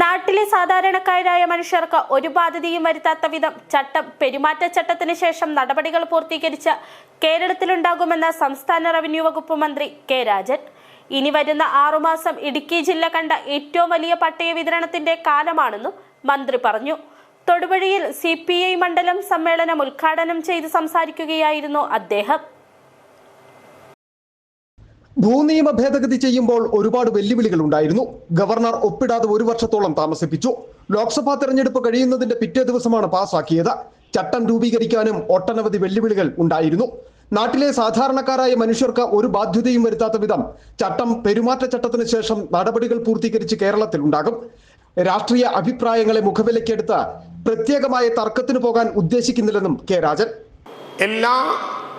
നാട്ടിലെ സാധാരണക്കാരായ മനുഷ്യർക്ക് ഒരു ബാധ്യതയും വരുത്താത്ത വിധം ചട്ടം പെരുമാറ്റച്ചട്ടത്തിന് ശേഷം നടപടികൾ പൂർത്തീകരിച്ച് കേരളത്തിലുണ്ടാകുമെന്ന സംസ്ഥാന റവന്യൂ വകുപ്പ് മന്ത്രി കെ രാജൻ. ഇനി വരുന്ന ആറുമാസം ഇടുക്കി ജില്ല കണ്ട ഏറ്റവും വലിയ പട്ടയ വിതരണത്തിന്റെ കാലമാണെന്നും മന്ത്രി പറഞ്ഞു. തൊടുപുഴയിൽ സി മണ്ഡലം സമ്മേളനം ഉദ്ഘാടനം ചെയ്ത് സംസാരിക്കുകയായിരുന്നു അദ്ദേഹം. ഭൂനിയമ ഭേദഗതി ചെയ്യുമ്പോൾ ഒരുപാട് വെല്ലുവിളികൾ ഉണ്ടായിരുന്നു. ഗവർണർ ഒപ്പിടാതെ ഒരു വർഷത്തോളം താമസിപ്പിച്ചു. ലോക്സഭാ തെരഞ്ഞെടുപ്പ് കഴിയുന്നതിന്റെ പിറ്റേ ദിവസമാണ് പാസാക്കിയത്. ചട്ടം രൂപീകരിക്കാനും ഒട്ടനവധി വെല്ലുവിളികൾ ഉണ്ടായിരുന്നു. നാട്ടിലെ സാധാരണക്കാരായ മനുഷ്യർക്ക് ഒരു ബാധ്യതയും വരുത്താത്ത വിധം ചട്ടം പെരുമാറ്റച്ചട്ടത്തിന് ശേഷം നടപടികൾ പൂർത്തീകരിച്ച് കേരളത്തിൽ ഉണ്ടാകും. രാഷ്ട്രീയ അഭിപ്രായങ്ങളെ മുഖവിലക്കെടുത്ത് പ്രത്യേകമായ തർക്കത്തിന് പോകാൻ ഉദ്ദേശിക്കുന്നില്ലെന്നും കെ രാജൻ. എല്ലാ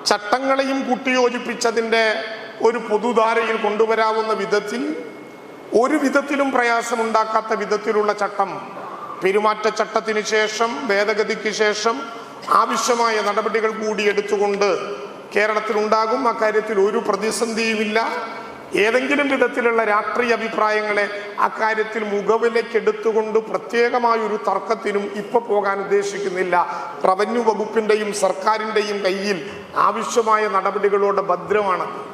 ചട്ടങ്ങളെയും കൂട്ടിയോജിപ്പിച്ചതിന്റെ ഒരു പൊതുധാരയിൽ കൊണ്ടുവരാവുന്ന വിധത്തിൽ ഒരു വിധത്തിലും പ്രയാസമുണ്ടാക്കാത്ത വിധത്തിലുള്ള ചട്ടം പെരുമാറ്റച്ചട്ടത്തിന് ശേഷം ഭേദഗതിക്ക് ശേഷം ആവശ്യമായ നടപടികൾ കൂടി എടുത്തുകൊണ്ട് കേരളത്തിലുണ്ടാകും. അക്കാര്യത്തിൽ ഒരു പ്രതിസന്ധിയുമില്ല. ഏതെങ്കിലും വിധത്തിലുള്ള രാഷ്ട്രീയ അഭിപ്രായങ്ങളെ അക്കാര്യത്തിൽ മുഖവിലേക്കെടുത്തുകൊണ്ട് പ്രത്യേകമായ ഒരു തർക്കത്തിനും ഇപ്പൊ പോകാൻ ഉദ്ദേശിക്കുന്നില്ല. റവന്യൂ വകുപ്പിന്റെയും സർക്കാരിന്റെയും കയ്യിൽ ആവശ്യമായ നടപടികളോട് ഭദ്രമാണ്.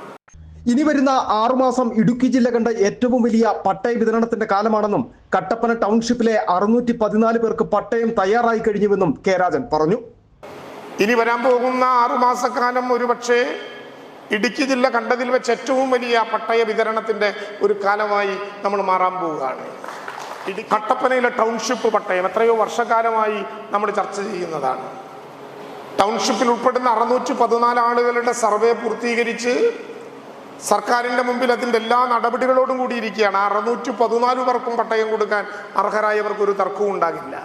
ഇനി വരുന്ന ആറുമാസം ഇടുക്കി ജില്ല കണ്ട ഏറ്റവും വലിയ പട്ടയ വിതരണത്തിന്റെ കാലമാണെന്നും കട്ടപ്പന ടൗൺഷിപ്പിലെ അറുന്നൂറ്റി പതിനാല് പേർക്ക് പട്ടയം തയ്യാറായി കഴിഞ്ഞുവെന്നും കെ രാജൻ പറഞ്ഞു. ഇനി വരാൻ പോകുന്ന ആറുമാസക്കാലം ഒരുപക്ഷെ ഇടുക്കി ജില്ല കണ്ടതിൽ വെച്ച് ഏറ്റവും വലിയ പട്ടയ വിതരണത്തിന്റെ ഒരു കാലമായി നമ്മൾ മാറാൻ പോവുകയാണ്. കട്ടപ്പനയിലെ ടൗൺഷിപ്പ് പട്ടയം എത്രയോ വർഷകാലമായി നമ്മൾ ചർച്ച ചെയ്യുന്നതാണ്. ടൗൺഷിപ്പിൽ ഉൾപ്പെടുന്ന അറുന്നൂറ്റി പതിനാല് ആളുകളുടെ സർവേ പൂർത്തീകരിച്ച് സർക്കാരിന്റെ മുമ്പിൽ അതിന്റെ എല്ലാ നടപടികളോടും കൂടി ഇരിക്കുകയാണ് അറുന്നൂറ്റി പതിനാല് പേർക്കും പട്ടയം കൊടുക്കാൻ അർഹരായവർക്ക് ഒരു തർക്കവും ഉണ്ടാകില്ല.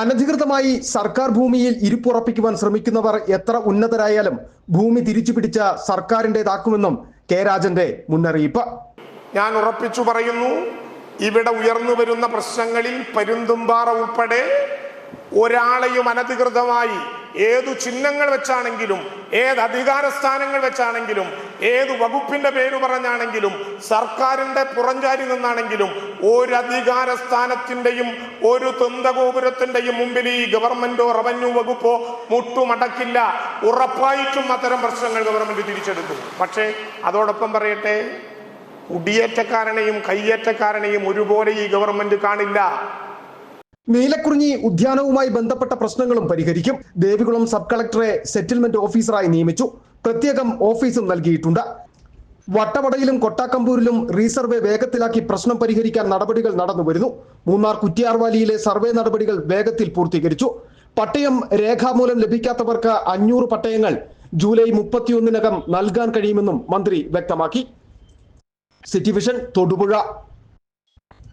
അനധികൃതമായി സർക്കാർ ഭൂമിയിൽ ഇരിപ്പുറപ്പിക്കുവാൻ ശ്രമിക്കുന്നവർ എത്ര ഉന്നതരായാലും ഭൂമി തിരിച്ചു പിടിച്ച സർക്കാരിന്റെതാക്കുമെന്നും കെ രാജന്റെ മുന്നറിയിപ്പ്. ഞാൻ ഉറപ്പിച്ചു പറയുന്നു ഇവിടെ ഉയർന്നു വരുന്ന പ്രശ്നങ്ങളിൽ പരുന്തുംപാറ ഉൾപ്പെടെ ഒരാളെയും അനധികൃതമായി ഏതു ചിഹ്നങ്ങൾ വെച്ചാണെങ്കിലും ഏത് അധികാര സ്ഥാനങ്ങൾ വെച്ചാണെങ്കിലും ഏത് വകുപ്പിന്റെ പേര് പറഞ്ഞാണെങ്കിലും സർക്കാരിന്റെ പുറഞ്ചാരി നിന്നാണെങ്കിലും ഒരു അധികാര സ്ഥാനത്തിന്റെയും ഒരു തന്തഗോപുരത്തിന്റെയും മുമ്പിൽ ഈ ഗവൺമെന്റോ റവന്യൂ വകുപ്പോ മുട്ടുമടക്കില്ല. ഉറപ്പായിട്ടും അത്തരം പ്രശ്നങ്ങൾ ഗവൺമെന്റ് തിരിച്ചെടുക്കും. പക്ഷേ അതോടൊപ്പം പറയട്ടെ കുടിയേറ്റക്കാരനെയും കയ്യേറ്റക്കാരനെയും ഒരുപോലെ ഈ ഗവൺമെന്റ് കാണില്ല. നീലക്കുറിഞ്ഞി ഉദ്യാനവുമായി ബന്ധപ്പെട്ട പ്രശ്നങ്ങളും പരിഹരിക്കും. ദേവികുളം സബ് കളക്ടറെ സെറ്റിൽമെന്റ് ഓഫീസറായി നിയമിച്ചു. പ്രത്യേകം ഓഫീസും നൽകിയിട്ടുണ്ട്. വട്ടവടയിലും കൊട്ടാക്കമ്പൂരിലും റീസർവേ വേഗത്തിലാക്കി പ്രശ്നം പരിഹരിക്കാൻ നടപടികൾ നടന്നുവരുന്നു. മൂന്നാർ കുറ്റിയാർവാലിയിലെ സർവേ നടപടികൾ വേഗത്തിൽ പൂർത്തീകരിച്ചു. പട്ടയം രേഖാമൂലം ലഭിക്കാത്തവർക്ക് അഞ്ഞൂറ് പട്ടയങ്ങൾ ജൂലൈ മുപ്പത്തിയൊന്നിനകം നൽകാൻ കഴിയുമെന്നും മന്ത്രി വ്യക്തമാക്കി. City vision Thodupuzha